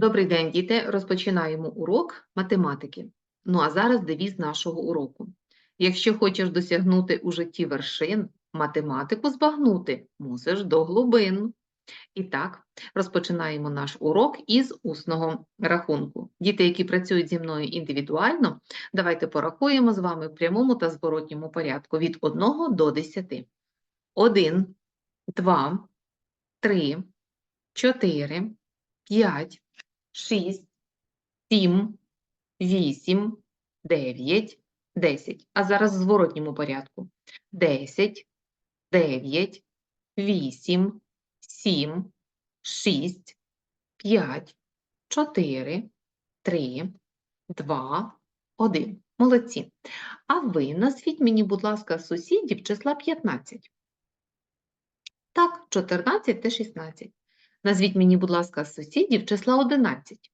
Добрий день, діти. Розпочинаємо урок математики. Ну а зараз девіз нашого уроку. Якщо хочеш досягнути у житті вершин, математику збагнути мусиш до глибин. І так, розпочинаємо наш урок із усного рахунку. Діти, які працюють зі мною індивідуально, давайте порахуємо з вами в прямому та зворотньому порядку від 1 до 10. 1, 2, 3, 4, 5, 6, 7, 8, 9, 10. А зараз в зворотньому порядку. 10, 9, 8, 7, 6, 5, 4, 3, 2, 1. Молодці. А ви назвіть мені, будь ласка, сусідів числа 15. Так, 14 та 16. Назвіть мені, будь ласка, сусідів числа 11.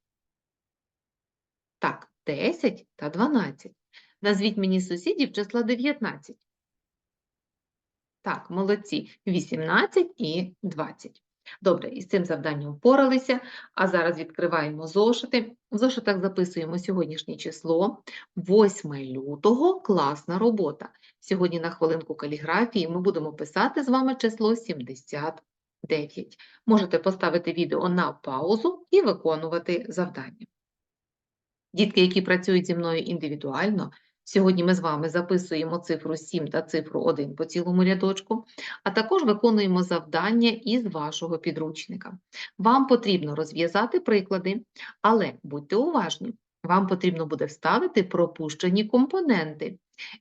Так, 10 та 12. Назвіть мені сусідів числа 19. Так, молодці. 18 і 20. Добре, із цим завданням впоралися. А зараз відкриваємо зошити. В зошитах записуємо сьогоднішнє число. 8 лютого класна робота. Сьогодні на хвилинку каліграфії ми будемо писати з вами число 79. Можете поставити відео на паузу і виконувати завдання. Дітки, які працюють зі мною індивідуально, сьогодні ми з вами записуємо цифру 7 та цифру 1 по цілому рядочку, а також виконуємо завдання із вашого підручника. Вам потрібно розв'язати приклади, але будьте уважні, вам потрібно буде вставити пропущені компоненти.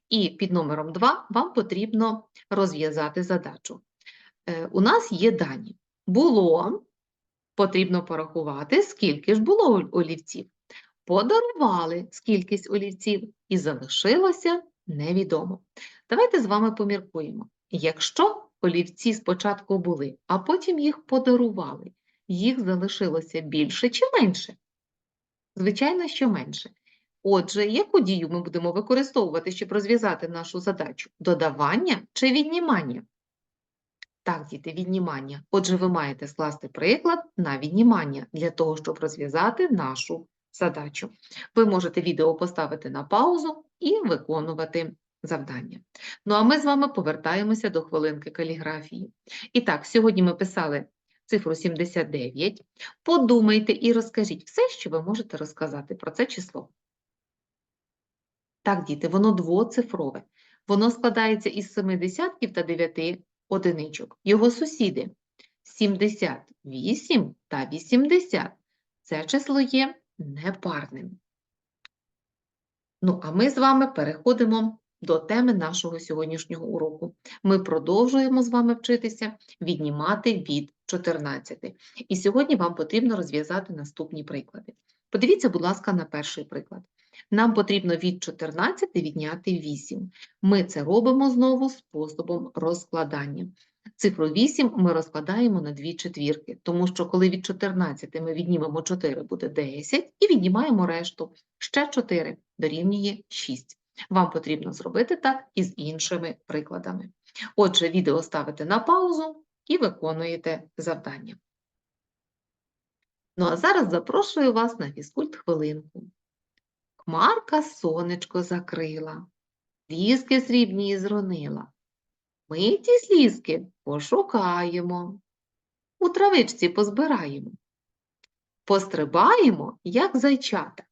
І під номером 2 вам потрібно розв'язати задачу. Е, У нас є дані. Було, потрібно порахувати, скільки ж було олівців. Подарували скількись олівців і залишилося невідомо. Давайте з вами поміркуємо. Якщо олівці спочатку були, а потім їх подарували, їх залишилося більше чи менше? Звичайно, що менше. Отже, яку дію ми будемо використовувати, щоб розв'язати нашу задачу? Додавання чи віднімання? Так, діти, віднімання. Отже, ви маєте скласти приклад на віднімання для того, щоб розв'язати нашу задачу. Ви можете відео поставити на паузу і виконувати завдання. Ну а ми з вами повертаємося до хвилинки каліграфії. І так, сьогодні ми писали цифру 79. Подумайте і розкажіть все, що ви можете розказати про це число. Так, діти, воно двоцифрове. Воно складається із семи десятків та дев'яти одиничок. Його сусіди 78 та 80. Це число є непарним. Ну, а ми з вами переходимо до теми нашого сьогоднішнього уроку. Ми продовжуємо з вами вчитися віднімати від 14. І сьогодні вам потрібно розв'язати наступні приклади. Подивіться, будь ласка, на перший приклад. Нам потрібно від 14 відняти 8. Ми це робимо знову способом розкладання. Цифру 8 ми розкладаємо на дві четвірки, тому що коли від 14 ми віднімемо 4, буде 10, і віднімаємо решту. Ще 4 дорівнює 6. Вам потрібно зробити так і з іншими прикладами. Отже, відео ставите на паузу і виконуєте завдання. Ну а зараз запрошую вас на фізкульт хвилинку. Хмарка сонечко закрила, ліски срібні зронила. Ми ті слізки пошукаємо, у травичці позбираємо, пострибаємо, як зайчата,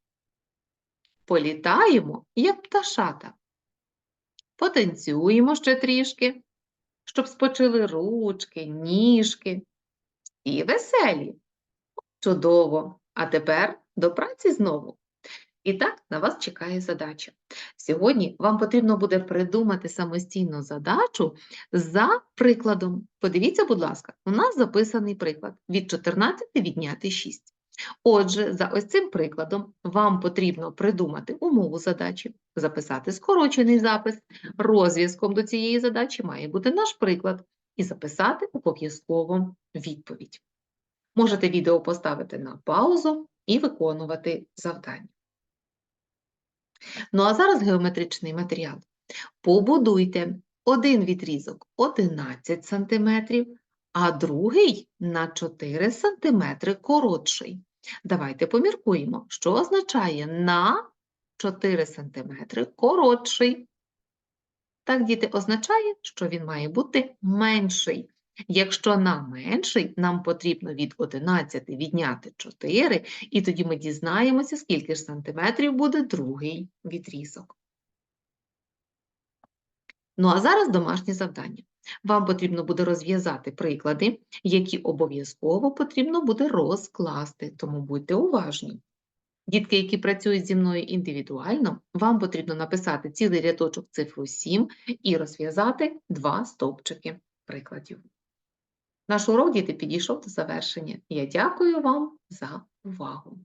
політаємо, як пташата, потанцюємо ще трішки, щоб спочили ручки, ніжки. Всі веселі. Чудово! А тепер до праці знову. І так, на вас чекає задача. Сьогодні вам потрібно буде придумати самостійну задачу за прикладом. Подивіться, будь ласка, у нас записаний приклад від 14 відняти 6. Отже, за ось цим прикладом вам потрібно придумати умову задачі, записати скорочений запис. Розв'язком до цієї задачі має бути наш приклад і записати обов'язково відповідь. Можете відео поставити на паузу і виконувати завдання. Ну а зараз геометричний матеріал. Побудуйте один відрізок 11 см, а другий на 4 см коротший. Давайте поміркуємо, що означає на 4 см коротший. Так, діти, означає, що він має бути менший. Якщо на менший, нам потрібно від 11 відняти 4, і тоді ми дізнаємося, скільки ж сантиметрів буде другий відрізок. Ну а зараз домашнє завдання. Вам потрібно буде розв'язати приклади, які обов'язково потрібно буде розкласти, тому будьте уважні. Дітки, які працюють зі мною індивідуально, вам потрібно написати цілий рядочок цифру 7 і розв'язати два стовпчики прикладів. Наш урок, діти, підійшов до завершення. Я дякую вам за увагу.